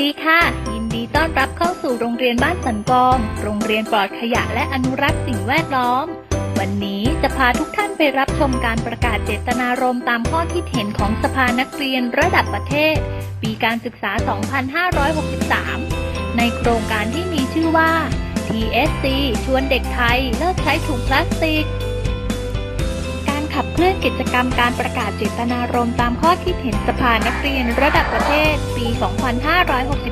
ดีค่ะ ยินดีต้อนรับเข้าสู่โรงเรียนบ้านสันกอง โรงเรียนปลอดขยะและอนุรักษ์สิ่งแวดล้อม วันนี้จะพาทุกท่านไปรับชมการประกาศเจตนารมณ์ตามข้อคิดเห็นของสภานักเรียนระดับประเทศ ปีการศึกษา 2563 ในโครงการที่มีชื่อว่า TSC ชวนเด็กไทยเลิกใช้ถุงพลาสติก ขับเคลื่อนกิจกรรมการประกาศเจตนารมณ์ตามข้อคิดเห็นสภานักเรียนระดับประเทศ ปี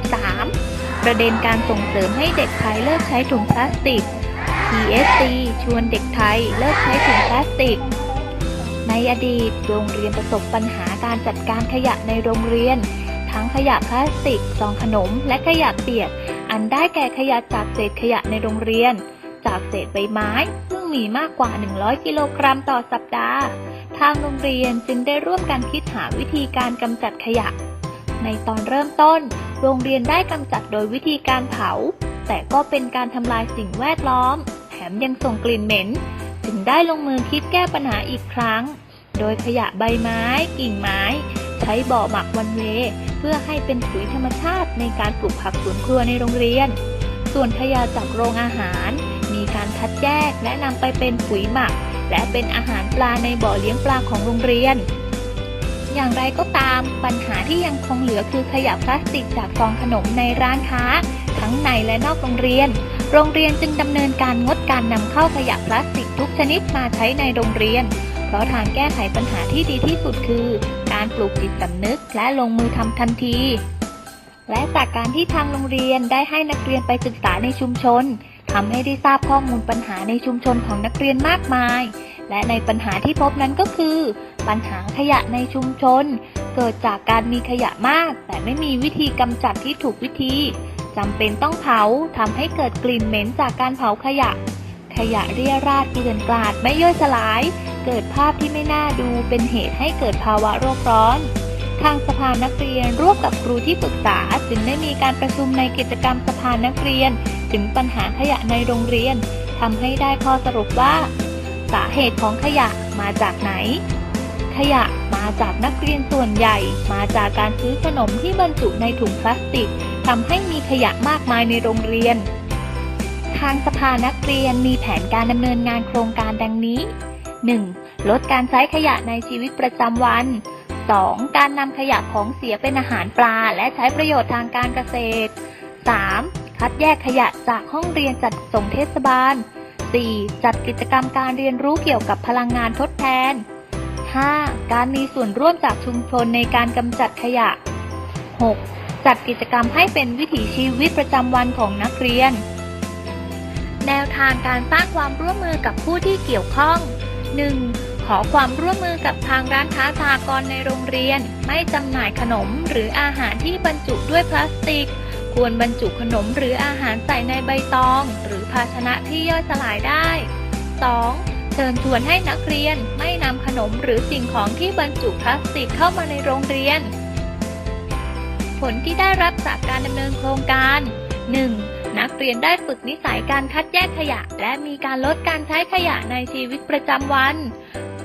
2563 ประเด็นการส่งเสริมให้เด็กไทยเลิกใช้ถุงพลาสติก TSC ชวนเด็กไทยเลิกใช้ถุงพลาสติก ในอดีตโรงเรียนประสบปัญหาการจัดการขยะในโรงเรียน ทั้งขยะพลาสติก ซองขนม และขยะเปียก อันได้แก่ขยะจากเศษขยะในโรงเรียน จากเศษใบไม้ ซึ่งมีมากกว่า 100 กิโลกรัมต่อสัปดาห์ ทางโรงเรียนจึงได้ร่วมกันคิดหาวิธีการกำจัดขยะ ในตอนเริ่มต้น โรงเรียนได้กำจัดโดยวิธีการเผา แต่ก็เป็นการทำลายสิ่งแวดล้อม แถมยังส่งกลิ่นเหม็น จึงได้ลงมือคิดแก้ปัญหาอีกครั้ง โดยขยะใบไม้ กิ่งไม้ ใช้บ่อหมักวันเว เพื่อให้เป็นปุ๋ยธรรมชาติในการปลูกผักสวนครัวในโรงเรียน ส่วนขยะจากโรงอาหารมีการ คัดแยกและนำไปเป็นปุ๋ยหมัก และเป็นอาหารปลาในบ่อเลี้ยงปลาของโรงเรียน อย่างไรก็ตามปัญหาที่ยังคงเหลือคือขยะพลาสติกจากซองขนมในร้านค้า ทั้งในและนอกโรงเรียน โรงเรียนจึงดำเนินการงดการนำเข้าขยะพลาสติกทุกชนิดมาใช้ในโรงเรียนเพราะทางแก้ไขปัญหาที่ดีที่สุดคือ การปลูกจิตสำนึกและลงมือทำทันที และจากการที่ทางโรงเรียนได้ให้นักเรียนไปศึกษาในชุมชน ทำให้ได้ทราบข้อมูลปัญหาในชุมชนของนักเรียนมากมาย และในปัญหาที่พบนั้นก็คือ ปัญหาขยะในชุมชน เกิดจากการมีขยะมาก แต่ไม่มีวิธีกำจัดที่ถูกวิธีจำเป็นต้องเผาทำให้เกิดกลิ่นเหม็นจากการเผาขยะ ขยะเรี่ยราดเกลื่อนกลาดไม่ย่อยสลาย เกิดภาพที่ไม่น่าดูเป็นเหตุให้เกิดภาวะโรคร้อน ทางสภานักเรียนร่วมกับครูที่ปรึกษา จึงได้มีการประชุมในกิจกรรมสภานักเรียน ถึงปัญหาขยะในโรงเรียนทำให้ได้ข้อสรุปว่า สาเหตุของขยะมาจากไหน ขยะมาจากนักเรียนส่วนใหญ่ มาจากการซื้อขนมที่บรรจุในถุงพลาสติกทำให้มีขยะมากมายในโรงเรียน ทางสภานักเรียนมีแผนการดำเนินงานโครงการดังนี้ 1. ลดการใช้ขยะในชีวิตประจำวัน 2. การนำขยะของเสียเป็นอาหารปลา และใช้ประโยชน์ทางการเกษตร 3. คัดแยกขยะจากห้องเรียนจัดส่งเทศบาล 4. จัดกิจกรรมการเรียนรู้เกี่ยวกับพลังงานทดแทน 5. การมีส่วนร่วมจากชุมชนในการกำจัดขยะ 6. จัดกิจกรรมให้เป็นวิถีชีวิตประจำวันของนักเรียน แนวทางการสร้างความร่วมมือกับผู้ที่เกี่ยวข้อง 1. ขอความร่วมมือกับทางร้านค้าสากรณ์ในโรงเรียน ไม่จำหน่ายขนมหรืออาหารที่บรรจุด้วยพลาสติก ควรบรรจุขนมหรืออาหารใส่ในใบตอง หรือภาชนะที่ย่อยสลายได้ 2. เชิญชวนให้นักเรียนไม่นำขนมหรือสิ่งของที่บรรจุพลาสติกเข้ามาในโรงเรียน ผลที่ได้รับจากการดำเนินโครงการ 1. นักเรียนได้ฝึกนิสัยการคัดแยกขยะ และมีการลดการใช้ขยะในชีวิตประจำวัน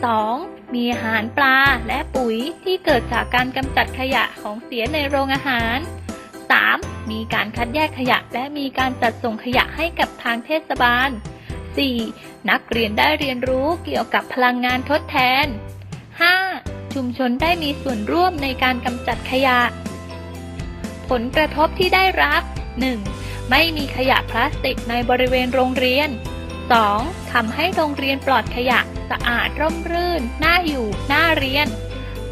2. มีอาหารปลาและปุ๋ยที่เกิดจากการกำจัดขยะของเสียในโรงอาหาร 3. มีการคัดแยกขยะและมีการจัดส่งขยะให้กับทางเทศบาล 4. นักเรียนได้เรียนรู้เกี่ยวกับพลังงานทดแทน 5. ชุมชนได้มีส่วนร่วมในการกำจัดขยะ ผลกระทบที่ได้รับ 1. ไม่มีขยะพลาสติกในบริเวณโรงเรียน 2. ทำให้โรงเรียนปลอดขยะ สะอาดร่มรื่น น่าอยู่ น่าเรียน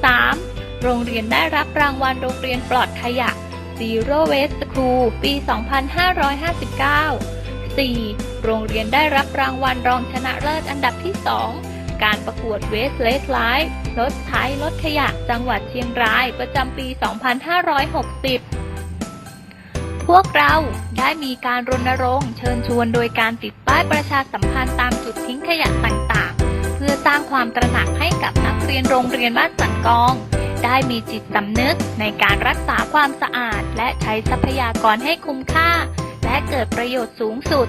3. โรงเรียนได้รับรางวัลโรงเรียนปลอดขยะ Zero Waste School ปี 2559 4. โรงเรียนได้รับรางวัลรองชนะเลิศอันดับที่ 2 การประกวด Waste Less Life ลดใช้ลดขยะจังหวัดเชียงรายประจำปี 2560 พวกเราได้มีการรณรงค์เชิญชวนโดยการติดป้ายประชาสัมพันธ์ตามจุดทิ้งขยะต่างๆ เพื่อสร้างความตระหนักให้กับนักเรียนโรงเรียนบ้านสันกอง ได้มีจิตสำนึกในการรักษาความสะอาด และใช้ทรัพยากรให้คุ้มค่า และเกิดประโยชน์สูงสุด